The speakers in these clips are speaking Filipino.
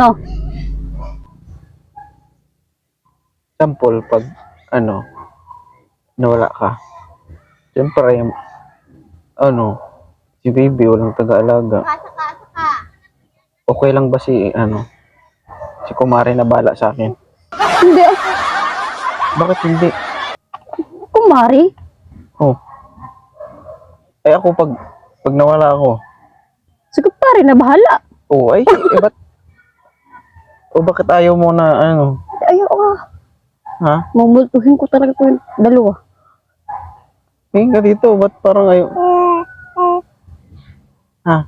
No. Sample, pag, ano, nawala ka. Siyempre, ano, si baby, walang taga-alaga. Okay lang ba si, ano, si kumare na bala sa akin? Hindi. Bakit hindi? Kumari. Oh. Eh ako, pag, pag nawala ako, Sige pare na bahala. oh, ay, eh, ba't, o bakit ayaw mo na, ano, Ayaw ka. ha? Mamultuhin ko talaga ko yung dalawa. Tingin ka dito, ba't parang ayaw? Ha?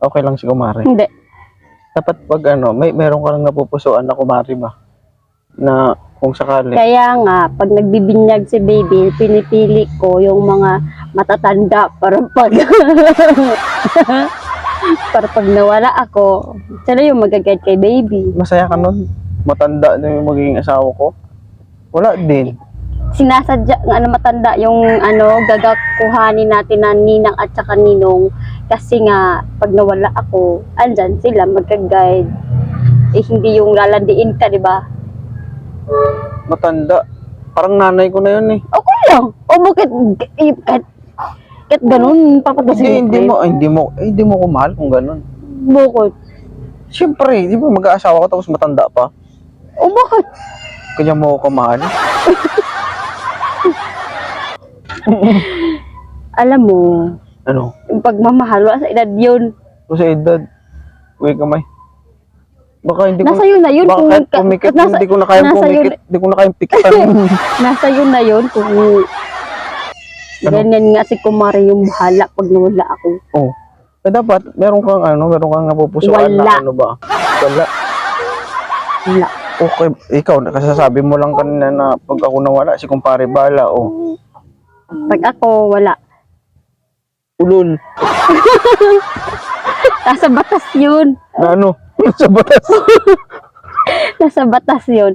Okay lang si kumare. Hindi. dapat pag ano, may meron ka lang napupusuan na kumari ba? Na kung sakali. Kaya nga, pag nagbibinyag si baby, pinipili ko yung mga matatanda para pag para pag nawala ako, sila yung magagad kay baby. Masaya ka nun? Matanda na yung magiging asawa ko? Wala din. Sinasadya nga na matanda yung ano, gagakuhanin natin na ninang at saka ninong kasi nga, pag nawala ako, andyan sila magka-guide. Eh, hindi yung lalandiin ka, di ba? Matanda. Parang nanay ko na yun eh. Okay lang. O bakit, eh, kahit, kahit ganun, Hindi, papatasin hindi mo, ay, hindi mo, eh, hindi mo ko mahal kung ganun. Bakit? Siyempre, di ba mag-aasawa ka tapos matanda pa? O bakit? Kanya mo ko mahal? Alam mo, Ano? yung pagmamahal, wala sa edad yun. Sa edad, uwi kamay. Baka hindi ko, Nasa yun na yun. baka kung kahit pumikit, nasa, hindi ko na kayang nasa pumikit, hindi ko na kayang pikitan. nasa yun na yun. Kung? Ganyan nga si Kumari yung bahala pag nawala ako. oh. Eh dapat, meron kang ano, meron kang napupusuan Wala. na ano ba? Wala. Wala. Okay, ikaw, nakasasabi mo lang kanina na pag ako nawala, si kumpare bala, oh. Pag ako, wala. Ulol. Nasa batas yun. Na ano? sa batas. Nasa batas yun.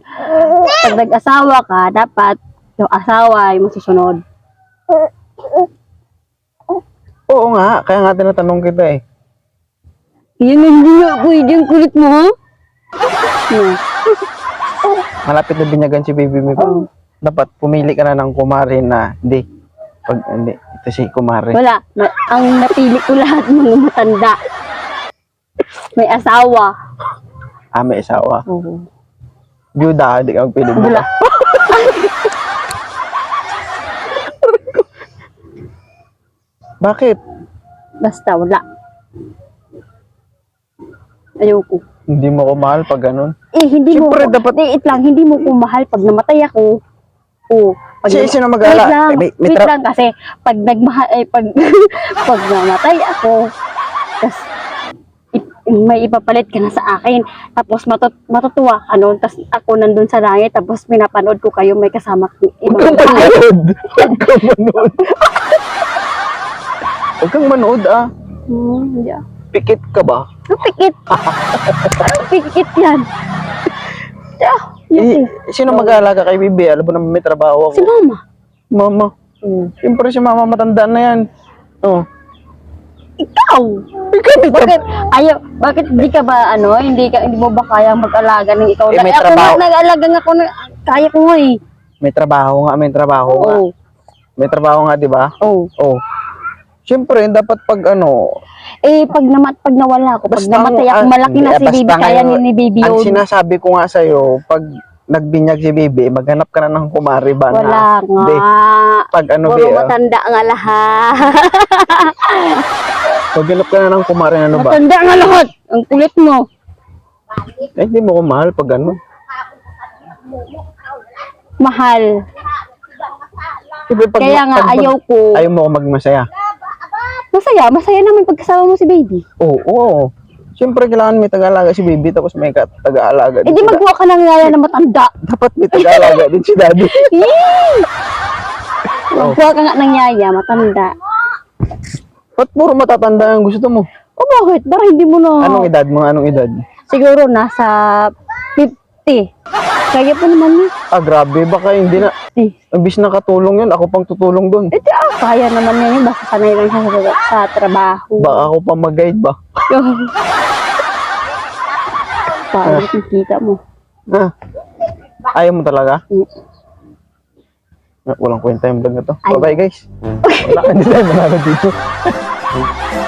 Pag nag-asawa ka, dapat yung asawa ay masusunod. Oo nga, kaya nga tinatanong kita eh. Yun hindi nga pwede yung kulit mo, ha? Malapit na binyagan si baby mo. Dapat pumili ka na ng kumare na, hindi. Pag, hindi, ito si kumare. Wala. Na- ang napili ko lahat mga matanda. May asawa. Ah, may asawa. Oo. Byuda, hindi ka magpili Wala. Bakit? Basta wala. Ayoko. Hindi mo ko mahal pag ganun. Eh, hindi Siyempre, mo, dapat- Wait lang, hindi mo ko mahal pag namatay ako. Oo. Pag Si- sino mag-ala? Wait lang, Eh, may- may wait tra- lang kasi pag nagmahal, eh, pag, pag namatay ako, tas i- may ipapalit ka na sa akin, tapos matut matutuwa ka nun, tapos ako nandun sa langit, tapos pinapanood ko kayo, may kasama Huwag ibang kang babae. manood. Huwag kang manood. Huwag kang manood ah. Hmm, hindi ah. Pikit ka ba? Ang pikit. Ang pikit yan. Ah, Eh, yun sino mag-aalaga kay Bibi? Alam mo naman may trabaho Si ako. mama. Mama. Hmm. Siyempre si mama matanda na yan. Oh. Ikaw! Ikaw may trabaho. Bakit, ayaw, bakit di ka ba, ano, hindi ka, hindi mo ba kaya mag-alaga ng ikaw? Eh, may ako trabaho. nga, nag-alaga nga ako, na, kaya ko nga eh. May trabaho nga, may trabaho nga. Oo. May trabaho nga, di ba? Oh. Oh. Siyempre, dapat pag ano, Eh, pag, namat, pag nawala ako, pag namatay ang- ako, malaki na hindi, si baby, kaya ni, ni baby ang yun. sinasabi ko nga sa'yo, pag nagbinyag si Bibi, maghanap ka na ng kumari ba na? Wala Hindi. nga. Pag ano, Puro Bi, ah, matanda nga lahat. maghanap ka na ng kumari na ano ba? matanda nga lahat. Ang kulit mo. Eh, hindi mo ko mahal pag ano. Mahal. Siyempre, pag, Kaya nga, pag- ayaw ko. Ayaw mo ako magmasaya. Masaya, masaya naman pag kasama mo si baby. Oo, oo. Siyempre, kailangan may taga-alaga si baby tapos may taga-alaga Eh din di si magkuha ka ng ngaya na matanda. da- Dapat may taga-alaga din si daddy. Oh. Magkuha ka nga ng yaya, matanda. Ba't puro matatanda ang gusto mo? O bakit? Para hindi mo na... Anong edad mo? Anong edad? Siguro nasa 50. Kaya pa naman yun. Ah, grabe. Baka hindi na... 50. Imbis na katulong yun, ako pang tutulong doon. Eh di ah, kaya naman niya yun. Basta sanay lang siya sa, sa trabaho. Baka ako pa mag-guide ba? Para kita mo. Ah. Ayaw mo talaga? Mm. Ah, Walang kwenta yung vlog na to. Bye-bye guys. Wala, hindi tayo manalo dito.